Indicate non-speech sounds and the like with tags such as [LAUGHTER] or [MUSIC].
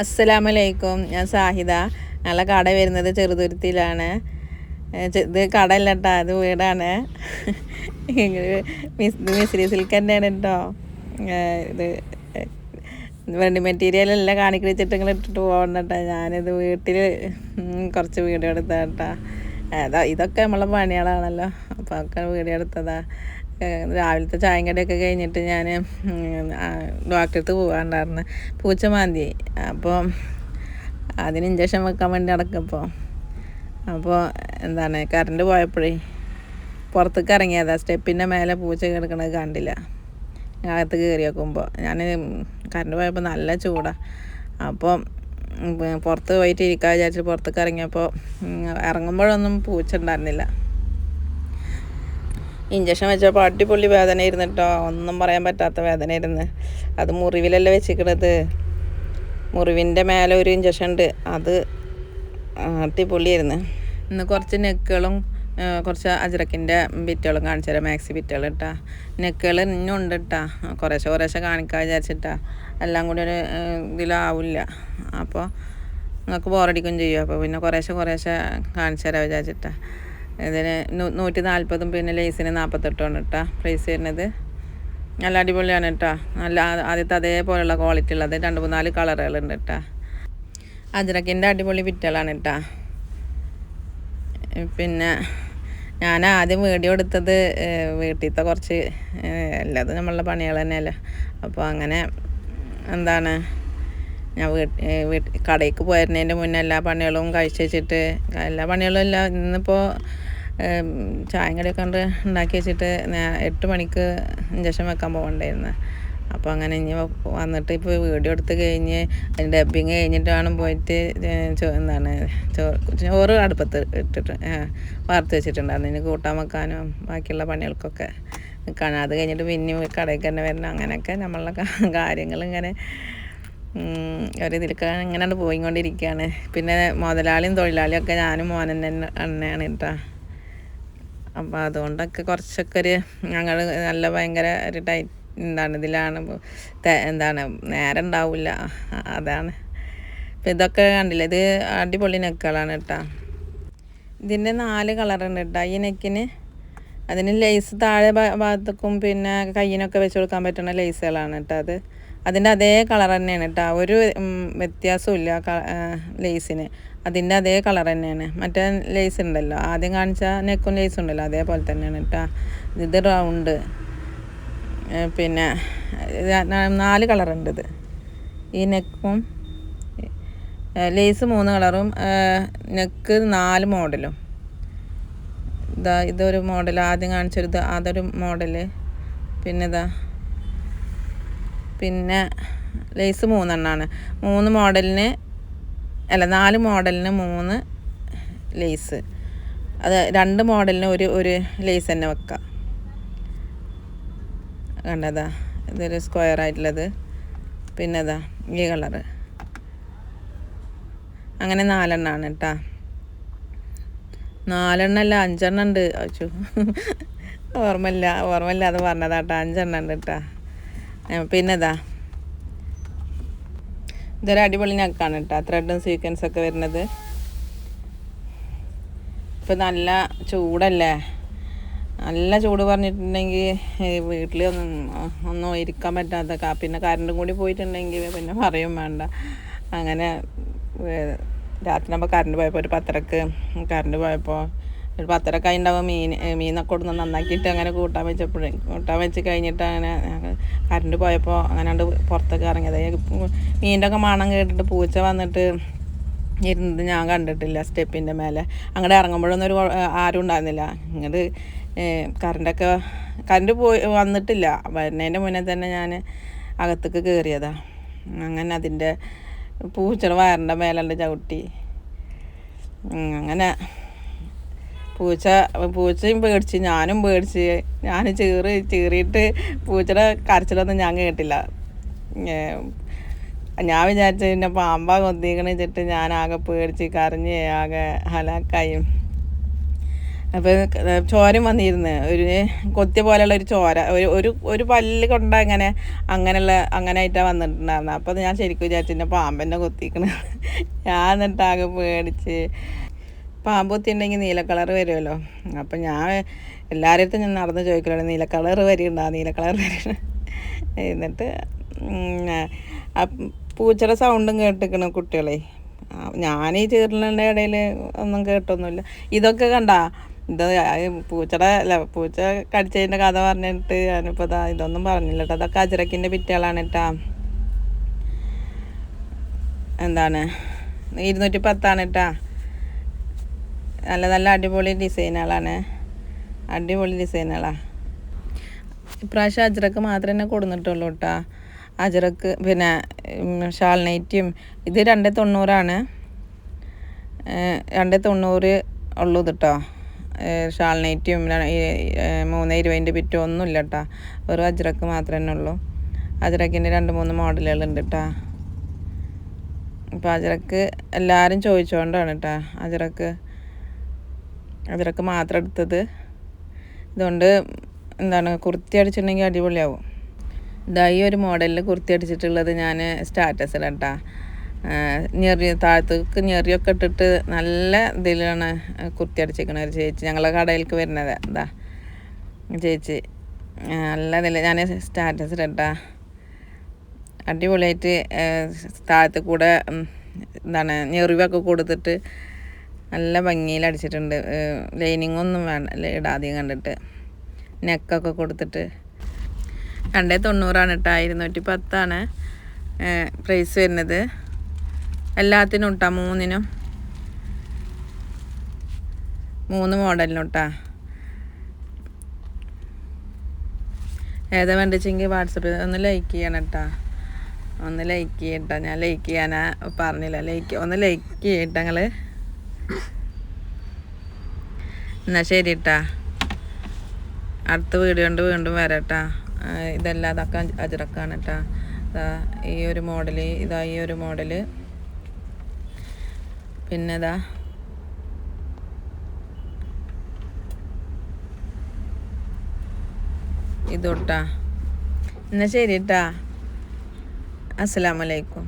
അസ്സലാമലൈക്കും ഞാൻ സാഹിദ. ഞങ്ങളെ കട വരുന്നത് ചെറുതുരുത്തിയിലാണ്. ഇത് കടയല്ല കേട്ടോ അത് വീടാണ് മിസ് മിസ്രി സിൽക്ക് തന്നെയാണ് കേട്ടോ ഇത് വെണ്ടി മെറ്റീരിയൽ എല്ലാം കാണിക്കിട്ട് നിങ്ങൾ ഇട്ടിട്ട് പോകണ്ട കേട്ടോ ഞാനിത് വീട്ടിൽ കുറച്ച് വീഡിയോ എടുത്താ കേട്ടോ അതാ ഇതൊക്കെ നമ്മളെ പണികളാണല്ലോ അപ്പോൾ ഒക്കെ വീഡിയോ എടുത്തതാ. രാവിലത്തെ ചായം കടയൊക്കെ കഴിഞ്ഞിട്ട് ഞാൻ ഡോക്ടറെ പോകാണ്ടായിരുന്നു പൂച്ച മാന്തി അപ്പോൾ അതിന് ഇഞ്ചക്ഷൻ വെക്കാൻ വേണ്ടി നടക്കപ്പോൾ അപ്പോൾ എന്താണ് കറണ്ട് പോയപ്പോഴേ പുറത്തേക്ക് ഇറങ്ങിയതാ. സ്റ്റെപ്പിന്റെ മേലെ പൂച്ച കിടക്കണത് കണ്ടില്ല. അകത്ത് കയറി വെക്കുമ്പോൾ ഞാൻ കറണ്ട് പോയപ്പോൾ നല്ല ചൂടാണ് അപ്പോൾ പുറത്ത് പോയിട്ട് ഇരിക്കാൻ വിചാരിച്ചിട്ട് പുറത്തേക്ക് ഇറങ്ങിയപ്പോൾ ഇറങ്ങുമ്പോഴൊന്നും പൂച്ച ഉണ്ടായിരുന്നില്ല. ഇഞ്ചക്ഷൻ വെച്ചപ്പോൾ അടിപൊളി വേദന ഇരുന്നിട്ടോ ഒന്നും പറയാൻ പറ്റാത്ത വേദന ഇരുന്ന് അത് മുറിവിലല്ലേ വെച്ചിക്കണത്. മുറിവിന്റെ മേലെ ഒരു ഇഞ്ചക്ഷൻ ഉണ്ട്. അത് അടിപൊളിയായിരുന്നു. ഇന്ന് കുറച്ച് നെക്കുകളും കുറച്ച് അജ്രക്കിന്റെ ബിറ്റുകളും കാണിച്ചു തരാം. മാക്സി ബിറ്റുകൾ ഇട്ടാ നെക്കുകൾ ഇന്നും ഉണ്ട് ഇട്ടാ കുറേശ്ശെ കുറേശ്ശെ കാണിക്കാൻ വിചാരിച്ചിട്ടാ. എല്ലാം കൂടി ഒരു ഇതിലാവില്ല. അപ്പോൾ നിങ്ങൾക്ക് ബോറടിക്കും ചെയ്യും. അപ്പോൾ പിന്നെ കുറേശ്ശെ കുറേശ്ശെ കാണിച്ചു തരാം വിചാരിച്ചിട്ടാ. ഇതിന് നൂറ്റി നാൽപ്പതും പിന്നെ ലേസിന് നാൽപ്പത്തെട്ടുമാണ് കേട്ടോ പ്രൈസ് വരുന്നത്. നല്ല അടിപൊളിയാണ് കേട്ടോ നല്ല ആദ്യത്തെ അതേപോലെയുള്ള ക്വാളിറ്റി ഉള്ളത്. രണ്ട് മൂന്നാൽ കളറുകളുണ്ട് കേട്ടോ അജ്രക്കിന്റെ അടിപൊളി വിറ്റലാണ് കേട്ടോ പിന്നെ ഞാൻ ആദ്യം വീഡിയോ എടുത്തത് വീട്ടിലത്തെ കുറച്ച് അല്ലാതെ നമ്മളുടെ പണികൾ തന്നെയല്ലേ. അപ്പോൾ അങ്ങനെ എന്താണ് ഞാൻ വീട്ടിൽ വീട്ടിൽ കടയ്ക്ക് പോയിരുന്നതിന്റെ മുന്നേ എല്ലാ പണികളും കഴിച്ച് വെച്ചിട്ട് എല്ലാ പണികളും ഇല്ല. ഇന്നിപ്പോൾ ചായം കടിയൊക്കെ കണ്ട് ഉണ്ടാക്കി വെച്ചിട്ട് എട്ട് മണിക്ക് ഇഞ്ചക്ഷൻ വെക്കാൻ പോകണ്ടായിരുന്നു. അപ്പോൾ അങ്ങനെ ഇനി വന്നിട്ട് ഇപ്പോൾ വീഡിയോ എടുത്ത് കഴിഞ്ഞ് അതിന്റെ ഡബ്ബിങ് കഴിഞ്ഞിട്ട് വേണം പോയിട്ട് എന്താണ് ചോറ് അടുപ്പത്ത് ഇട്ടിട്ട് വറുത്ത് വെച്ചിട്ടുണ്ടായിരുന്നു. ഇനി കൂട്ടാൻ വെക്കാനും ബാക്കിയുള്ള പണികൾക്കൊക്കെ നിൽക്കുകയാണ് അത് കഴിഞ്ഞിട്ട് പിന്നെ കടയിൽ തന്നെ വരണം. അങ്ങനെയൊക്കെ നമ്മളുടെ [LAUGHS] കാര്യങ്ങൾ ഉം, ഒരിതിലൊക്കെ ഇങ്ങനെ പോയിക്കൊണ്ടിരിക്കുകയാണ്. പിന്നെ മുതലാളിയും തൊഴിലാളിയും ഒക്കെ ഞാനും മോനൻ തന്നെ തന്നെയാണ് കേട്ടോ. അപ്പോൾ അതുകൊണ്ടൊക്കെ കുറച്ചൊക്കെ ഒരു ഞങ്ങൾ നല്ല ഭയങ്കര ഒരു ടൈറ്റ് എന്താണ് ഇതിലാണ് എന്താണ് നേരം ഉണ്ടാവില്ല. അതാണ്. അപ്പം ഇതൊക്കെ കണ്ടില്ല? ഇത് അടിപൊളി നെക്കുകളാണ് കേട്ടോ. ഇതിന്റെ നാല് കളറുണ്ട് കേട്ടോ. ഈ നെക്കിന് അതിന് ലേസ് താഴെ ഭാഗത്തേക്കും പിന്നെ കയ്യിനൊക്കെ വെച്ച് കൊടുക്കാൻ പറ്റുന്ന ലേസുകളാണ് കേട്ടോ അത്. അതിന്റെ അതേ കളർ തന്നെയാണ് കേട്ടോ. ഒരു വ്യത്യാസമില്ല ലേസിന്. അതിന്റെ അതേ കളർ തന്നെയാണ്. മറ്റേ ലേസ് ഉണ്ടല്ലോ. ആദ്യം കാണിച്ച നെക്കും ലേസ് ഉണ്ടല്ലോ. അതേപോലെ തന്നെയാണ് കേട്ടോ ഇത് റൗണ്ട് പിന്നെ നാല് കളറുണ്ട് ഇത്. ഈ നെക്കും ലേസ് മൂന്ന് കളറും നെക്ക് നാല് മോഡലും. ഇതാ ഇതൊരു മോഡൽ ആദ്യം കാണിച്ചൊരു ഇത് അതൊരു മോഡൽ. പിന്നെ ഇതാ പിന്നെ ലേസ് മൂന്നെണ്ണമാണ് മൂന്ന് മോഡലിന് അല്ല നാല് മോഡലിന് മൂന്ന് ലേസ്. അത് രണ്ട് മോഡലിന് ഒരു ഒരു ലേസ് തന്നെ വെക്കാം. കണ്ടതാ? ഇതൊരു സ്ക്വയർ ആയിട്ടുള്ളത്. പിന്നെ അതാ ഈ കളറ്. അങ്ങനെ നാലെണ്ണമാണ് കേട്ടോ നാലെണ്ണം അല്ല അഞ്ചെണ്ണം ഉണ്ട്. അച്ചു ഓർമ്മയില്ല ഓർമ്മയില്ല അത് പറഞ്ഞതാട്ടാ അഞ്ചെണ്ണം ഉണ്ട് കേട്ടാ പിന്നെ ഇതാ ഇതൊരു അടിപൊളി നക്കാണ് കേട്ടോ. ത്രെഡും സീക്വൻസ് ഒക്കെ വരുന്നത്. ഇപ്പം നല്ല ചൂടല്ലേ? നല്ല ചൂട് പറഞ്ഞിട്ടുണ്ടെങ്കിൽ വീട്ടിൽ ഒന്നും ഒന്നും ഇരിക്കാൻ പറ്റാത്ത പിന്നെ കറണ്ടും കൂടി പോയിട്ടുണ്ടെങ്കിൽ പിന്നെ പറയും വേണ്ട. അങ്ങനെ രാത്രി നമ്മൾ കറണ്ട് പോയപ്പോൾ ഒരു പത്തരക്ക് കറണ്ട് പോയപ്പോൾ ഒരു പത്തരക്ക് ഉണ്ടാവും മീൻ മീനൊക്കെ കൊടുന്ന് നന്നാക്കിയിട്ട് അങ്ങനെ കൂട്ടാൻ വെച്ചപ്പോഴേ കൂട്ടാൻ വെച്ച് കഴിഞ്ഞിട്ട് അങ്ങനെ കറണ്ട് പോയപ്പോൾ അങ്ങനെ കണ്ട് പുറത്തൊക്കെ ഇറങ്ങിയത് മീനിന്റെ ഒക്കെ മണം കേട്ടിട്ട് പൂച്ച വന്നിട്ട് ഇരുന്നത് ഞാൻ കണ്ടിട്ടില്ല സ്റ്റെപ്പിന്റെ മേലെ. അങ്ങോട്ട് ഇറങ്ങുമ്പോഴൊന്നും ഒരു ആരും ഉണ്ടായിരുന്നില്ല. ഇങ്ങോട്ട് കറണ്ടൊക്കെ കറണ്ട് പോയി വന്നിട്ടില്ല. വരുന്നതിന്റെ മുന്നേ തന്നെ ഞാൻ അകത്തേക്ക് കയറിയതാ അങ്ങനെ അതിന്റെ പൂച്ചയുടെ വയറിന്റെ മേലെ ചവിട്ടി. അങ്ങനെ പൂച്ച പൂച്ചയും പേടിച്ച് ഞാനും പേടിച്ച് ഞാൻ ചീറി ചീറിയിട്ട് പൂച്ചയുടെ കരച്ചിലൊന്നും ഞാൻ കേട്ടില്ല. ഞാൻ വിചാരിച്ചു പിന്നെ പാമ്പാ കൊത്തിക്കണ വെച്ചിട്ട് ഞാൻ ആകെ പേടിച്ച് കരഞ്ഞ് ആകെ ഹലാക്കായി. അപ്പം ചോരം വന്നിരുന്നു. ഒരു കൊത്തിയ പോലെയുള്ള ഒരു ചോര ഒരു ഒരു ഒരു പല്ല് കൊണ്ട അങ്ങനെ അങ്ങനെയുള്ള അങ്ങനെ ആയിട്ടാണ് വന്നിട്ടുണ്ടായിരുന്നത് അപ്പോൾ ഞാൻ ശരിക്കും വിചാരിച്ചു പിന്നെ പാമ്പെന്നെ കൊത്തിക്കണ. ഞാൻ എന്നിട്ട് ആകെ പേടിച്ച് പാമ്പ് കുത്തിയിട്ടുണ്ടെങ്കിൽ നീല കളർ വരുമല്ലോ അപ്പം ഞാൻ എല്ലാവരുടെ അടുത്തും ഞാൻ നടന്ന് ചോദിക്കലാണ് നീല കളർ വരികയുണ്ടോ നീല കളർ വരി എന്നിട്ട് പൂച്ചയുടെ സൗണ്ടും കേട്ടിരിക്കണം കുട്ടികളെ. ഞാൻ ഈ ചീറലിന്റെ ഇടയിൽ ഒന്നും കേട്ടൊന്നുമില്ല. ഇതൊക്കെ കണ്ട? ഇത് പൂച്ചയുടെ അല്ല പൂച്ച കടിച്ചതിന്റെ കഥ പറഞ്ഞിട്ട് ഞാനിപ്പോൾ ഇതാ ഇതൊന്നും പറഞ്ഞില്ല കേട്ടോ. അതൊക്കെ അജറക്കിന്റെ പിറ്റകളാണ് കേട്ടാ. എന്താണ്? ഇരുന്നൂറ്റി പത്താണ് കേട്ടാ. നല്ല നല്ല അടിപൊളി ഡിസൈനുകളാണ്. അടിപൊളി ഡിസൈനുകളാണ് ഇപ്രാവശ്യം അജ്രക്ക് മാത്രമേ തന്നെ കൊടുന്നിട്ടുള്ളൂ കേട്ടോ അജ്രക്ക് പിന്നെ ഷാൾ നൈറ്റിയും ഇത് രണ്ട് തൊണ്ണൂറാണ്. രണ്ട് തൊണ്ണൂറ് ഉള്ളൂ കേട്ടോ ഷാൾ നൈറ്റിയും മൂന്ന് ഇരുപതിന്റെ ബിറ്റും ഒന്നുമില്ല കേട്ടോ വെറും അജ്രക്ക് മാത്രമേ ഉള്ളൂ. അജ്രക്കിന്റെ രണ്ട് മൂന്ന് മോഡലുകൾ ഉണ്ട് കേട്ടോ അപ്പോൾ അജ്രക്ക് എല്ലാവരും ചോദിച്ചുകൊണ്ടാണ് കേട്ടോ അജറക്ക് അജറക്ക് മാത്രം എടുത്തത്. ഇതുകൊണ്ട് എന്താണ് കുർത്തി അടിച്ചിട്ടുണ്ടെങ്കിൽ അടിപൊളിയാവും. ഇതാ ഈ ഒരു മോഡലിൽ കുർത്തി അടിച്ചിട്ടുള്ളത് ഞാൻ സ്റ്റാറ്റസിലട്ടാ. ഞെറി താഴത്തേക്ക് ഞെറിയൊക്കെ ഇട്ടിട്ട് നല്ല ഇതിലാണ് കുർത്തി അടിച്ചിരിക്കണ ഒരു ചേച്ചി. ഞങ്ങളെ കടയിലേക്ക് വരുന്നത് ഇതാ. ചേച്ചി നല്ല ഇതിൽ ഞാൻ സ്റ്റാറ്റസിലട്ടാ. അടിപൊളിയായിട്ട് താഴത്ത് കൂടെ എന്താണ് ഞെറിവൊക്കെ കൊടുത്തിട്ട് നല്ല ഭംഗിയിൽ അടിച്ചിട്ടുണ്ട്. ലൈനിങ് ഒന്നും വേണ്ട ഇടാതെയും കണ്ടിട്ട്. നെക്കൊക്കെ കൊടുത്തിട്ട്. രണ്ടേ തൊണ്ണൂറാണ് കേട്ടോ ഇരുന്നൂറ്റി പത്താണ് പ്രൈസ് വരുന്നത്. എല്ലാത്തിനും ഇട്ടാ മൂന്നിനും. മൂന്ന് മോഡലിനും ഇട്ടാ ഏതാ വേണ്ടിച്ചെങ്കിൽ വാട്സപ്പിൽ ഒന്ന് ലൈക്ക് ചെയ്യണം കേട്ടാ ഒന്ന് ലൈക്ക് ചെയ്യട്ടോ. ഞാൻ ലൈക്ക് ചെയ്യാനാ പറഞ്ഞില്ല. ലൈക്ക് ഒന്ന് ലൈക്ക് ചെയ്യട്ടോ നിങ്ങൾ എന്നാൽ ശരി കേട്ടാ അടുത്ത വീഡിയോ കൊണ്ട് വീണ്ടും വരാട്ടാ. ഇതെല്ലാം അതൊക്കെ അജറക്കാണ് കേട്ടാ ഇതാ ഈ ഒരു മോഡൽ ഇതാ ഈ ഒരു മോഡൽ. പിന്നെ ഇതാ ഇതൊട്ടാ. എന്നാൽ ശരി കേട്ടാ അസ്സലാമലൈക്കും